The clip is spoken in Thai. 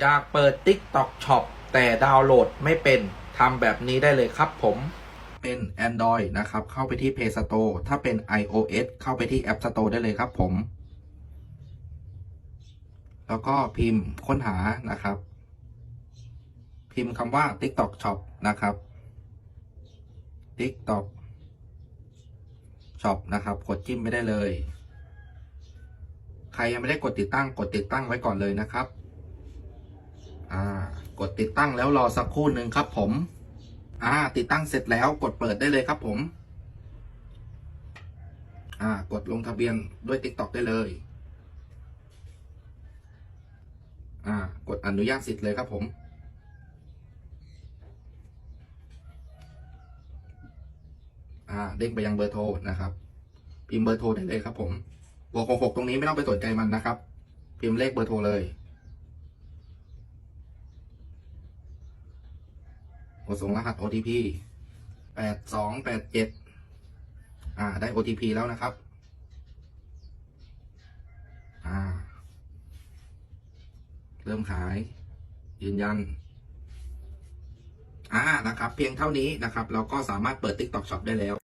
อยากเปิด TikTok Shop แต่ดาวน์โหลดไม่เป็นทำแบบนี้ได้เลยครับผม เป็น Android นะครับ เข้าไปที่ Play Store ถ้าเป็น iOS เข้าไปที่ App Store ได้เลยครับผม แล้วก็พิมพ์ค้นหานะครับ พิมพ์คำว่า TikTok Shop นะครับ TikTok Shop นะครับ กดจิ้มไม่ได้เลย ใครยังไม่ได้กดติดตั้งกดติดตั้งไว้ก่อนเลยนะครับ อ่ากดติดตั้งแล้วรอสักครู่หนึ่งครับผม อ่า ติดตั้งเสร็จแล้วกดเปิดได้เลยครับผม อ่ากดลงทะเบียนด้วย TikTok ได้เลย อ่ากดอนุญาตสิทธิ์เลยครับผมอ่าเด้งไปยังเบอร์โทรนะครับ พิมพ์เบอร์โทรได้เลยครับผมบวกหกตรงนี้ไม่ต้องไปสนใจมันนะครับ พิมพ์เลขเบอร์โทรเลย ส่งรหัส OTP แปดสองแปดเจ็ดอ่า ได้ OTP แล้วนะครับ อ่า เริ่มขาย ยืนยัน อ่า นะครับ เพียงเท่านี้นะครับ เราก็สามารถเปิด TikTok Shop ได้แล้ว